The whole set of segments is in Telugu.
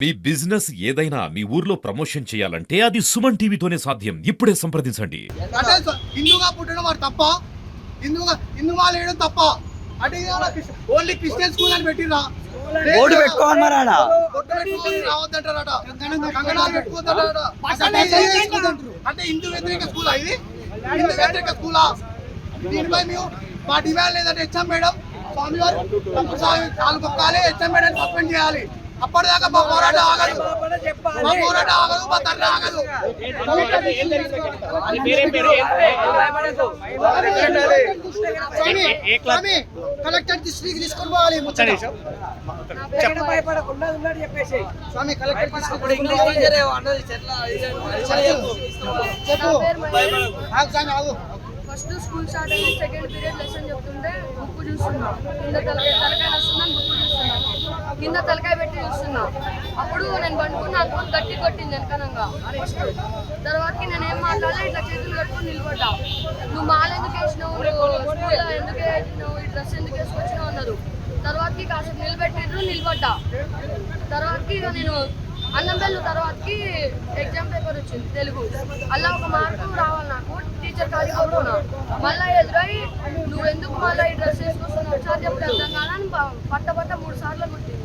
మీ బిజినెస్ ఏదైనా మీ ఊర్లో ప్రమోషన్ చేయాలంటే అది సుమన్ టీవీతోనే సాధ్యం. ఇప్పుడే సంప్రదించండి. అంటే హిందూగా పుట్టడం వాడు తప్ప హిందూగా హిందూ వాళ్ళు వేయడం తప్ప. అంటే ఓన్లీ క్రిస్టియన్ స్కూల్ అని పెట్టిరా బోర్డు పెట్టుకోవాలి మరి ఆడ. బొట్టు పెట్టుకొని రావద్దంటారట. కంగనాలు పెట్టుకోవద్దంటారట. అంటే ఏ- అంటే హిందూ వ్యతిరేక స్కూలా ఇది? హిందూ వ్యతిరేక స్కూలా? దీనిపై మేము మా డిమాండ్ లేదంటే హెచ్ఎం మేడం స్వామి వారు తప్పుడు స్వామి కాలు మొక్కాలి హెచ్ఎం మేడం సస్పెండ్ చేయాలి. అప్పటిదాకా మా పోరాటం ఆగదు. మా పోరాటం ఆగదు మా తండ్రి ఆగదు. కలెక్టర్ దృష్టికి తీసుకొని పోవాలి ముచ్చట. స్వామి కలెక్టర్ తీసుకొని చెప్పు ఆగు స్వామి ఆగు. ఫస్ట్ స్కూల్ స్టార్ట్ అయ్యి సెకండ్ పీరియడ్ లెసన్ చెప్తుంటే బుక్ చూస్తున్నా. కింద తలకాయ తలకాయ వస్తుందని బుక్ చూస్తున్నా. కింద తలకాయ పెట్టి చూస్తున్నా అప్పుడు నేను పండుకున్న అనుకుని గట్టి కొట్టింది వెనకనంగా. ఫస్ట్ తర్వాతకి నేను ఏం మాట్లాడలే ఇట్లా చేతులు కట్టుకుని నిలబడ్డా. నువ్వు మాల ఎందుకు వేసినావు? నువ్వు స్కూల్లో ఎందుకు వేసినావు? ఈ డ్రెస్ ఎందుకు వేసుకొచ్చినావు? అన్నారు. తర్వాతకి కాసేపు నిలబెట్టిర్రు నిలబడ్డా. తర్వాతకి ఇక నేను అన్నం బెల్లు తర్వాతకి ఎగ్జామ్ పేపర్ వచ్చింది తెలుగు. అలా ఒక మార్కు రావాలి నాకు టీచర్ కాదు కొట్టుకున్నా మళ్ళీ ఎదురై నువ్వు ఎందుకు మళ్ళీ ఈ డ్రెస్ వేసుకొస్తున్నావు? ఒకసారి చెప్పి అర్థం కాదని పట్ట పట్ట మూడు సార్లు కొట్టింది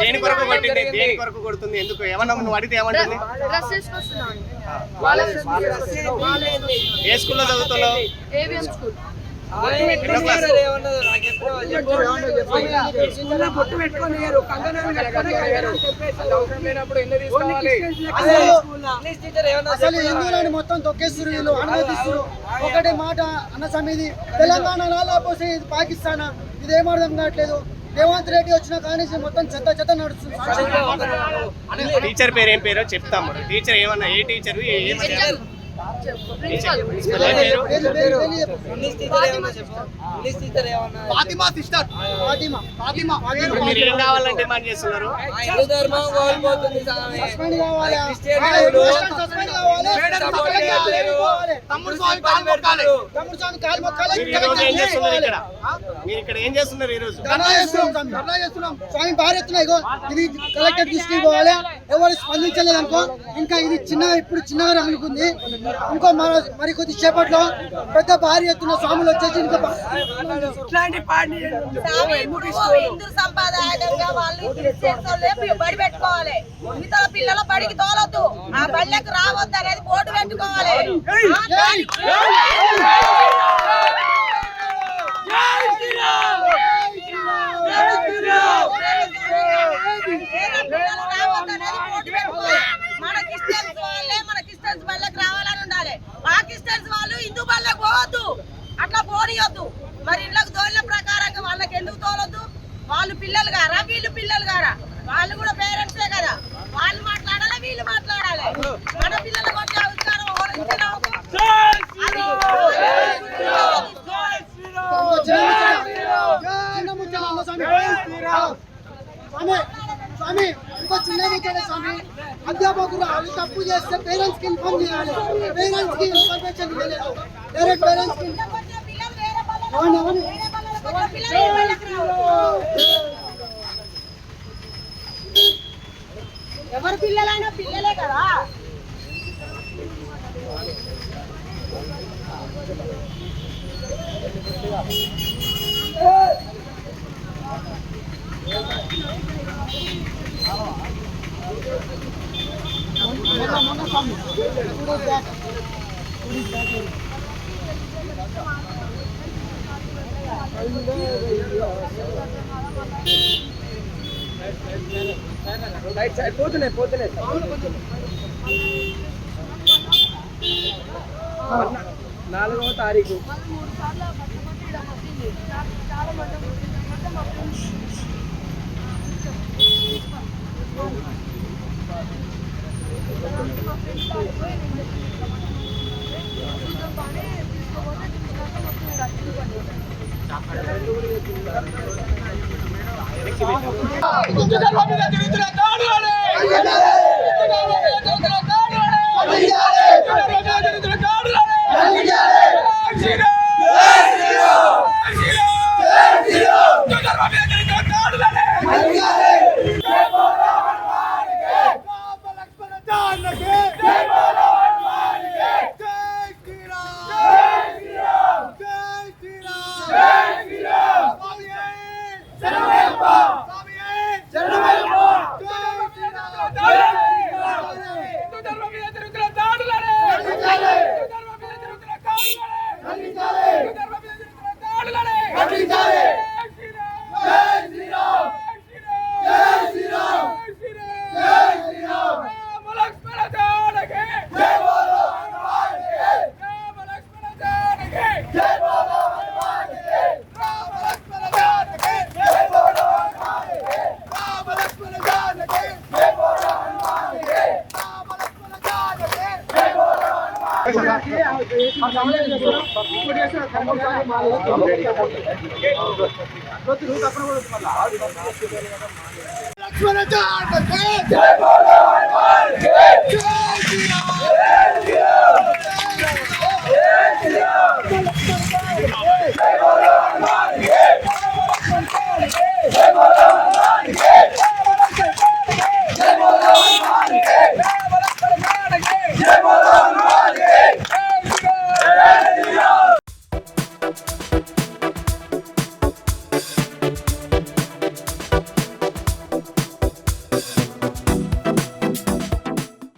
దేని కొరకు కొట్టింది దేని కొరకు కొడుతుంది ఎందుకు ఏమన్నా నువ్వు అడిగితే ఏమంటుంది డ్రెస్ వేసుకొస్తున్నాను. వాళ్ళ ఏ స్కూల్లో చదువుతున్నావు? ఏవిఎం స్కూల్ ఎన్నో అసలు హిందువులని మొత్తం తొక్కేస్తున్నారు వీళ్ళు అనుమతిస్తున్నారు ఒకటే మాట అన్న సమిది తెలంగాణ లేకపోతే ఇది పాకిస్తానా ఇదేం అర్థం కావట్లేదు రేవంత్ రెడ్డి వచ్చిన కానీ మొత్తం చెత్త చెత్త నడుస్తుంది టీచర్ పేరు ఏం పేరో చెప్తాము టీచర్ ఏమన్నా ఏ టీచర్ ఏమన్నా చేస్తున్నారు తమ్ముడు స్వామి కాలు మొక్కాలి తమ్ముడు స్వామి కాలు మొక్కాలి ఏం చేస్తున్నారు ఇక్కడ మీరు ఇక్కడ ఏం చేస్తున్నారు ఈ రోజు ధర్నా చేస్తున్నాం ధర్నా చేస్తున్నాం స్వామి ఇగో ఇది కలెక్టర్ దృష్టికి పోవాలి ఎవరు స్పందించలేదు అనుకో ఇంకా ఇది చిన్న ఇప్పుడు చిన్నగా అనుకుంది ఇంకో మన మరి కొద్ది సేపట్లో పెద్ద భారీ ఎత్తున స్వాములు వచ్చేసి ఇంకా హిందూ సంప్రదాయంగా వాళ్ళు క్రిస్టియన్స్ వాళ్ళే బడి పెట్టుకోవాలి మిగతా పిల్లల బడికి తోలొద్దు ఆ బళ్ళకి రావద్దు అనేది బోర్డు పెట్టుకోవాలి ఆ, దాని- లేదా పిల్లలు రావద్దు అనేది బోర్డు పెట్టుకోవాలి. మన క్రిస్టియన్స్ వాళ్ళే మన క్రిస్టియన్స్ బళ్ళకి రావాలని ఉండాలి మా క్రిస్టియన్స్ వాళ్ళు హిందూ బళ్ళకి పోవద్దు అట్లా పోనీయొద్దు మరి ఇళ్ళకి తోలిన ప్రకారంగా వాళ్ళకి ఎందుకు తోలొద్దు వాళ్ళు పిల్లలు గారా వీళ్ళు పిల్లలు గారా వాళ్ళు కూడా పేరెంట్సే కదా వాళ్ళు మాట్లాడాలి వీళ్ళు మాట్లాడాలి మన పిల్లలకు వచ్చే ఆవిష్కారం ఎవరు ఇచ్చినా? అది చిన్న ముచ్చట అన్న స్వామి స్వామి స్వామి ఇంకో చిన్న ముచ్చట స్వామి అధ్యాపకులు వాళ్ళు తప్పు చేస్తే పేరెంట్స్కి ఇన్ఫార్మ్ చేయాలి పేరెంట్స్కి ఇన్ఫర్మేషన్ ఇవ్వలేదు డైరెక్ట్ పేరెంట్స్కి ఇళ్ళకి వచ్చే పిల్లలు వేరే బళ్ళకి అవును, అవును. వేరే బళ్ళకి వచ్చే పిల్లలు ఈ బళ్ళకి రావద్దు. ఎవరి పిల్లలైనా పిల్లలే కదా రైట్ పోతున్నాయి పోతున్నాయి నాలుగవ తారీఖు. చాలా చాలా మంది కొట్టింది అంటే మా ఫ్రెండ్స్ మా ఫ్రెండ్స్ ఆడిపోయి నేను మొత్తం లక్ష్మణ జానకి జై బోలో హనుమాన్కి జై శ్రీరామ్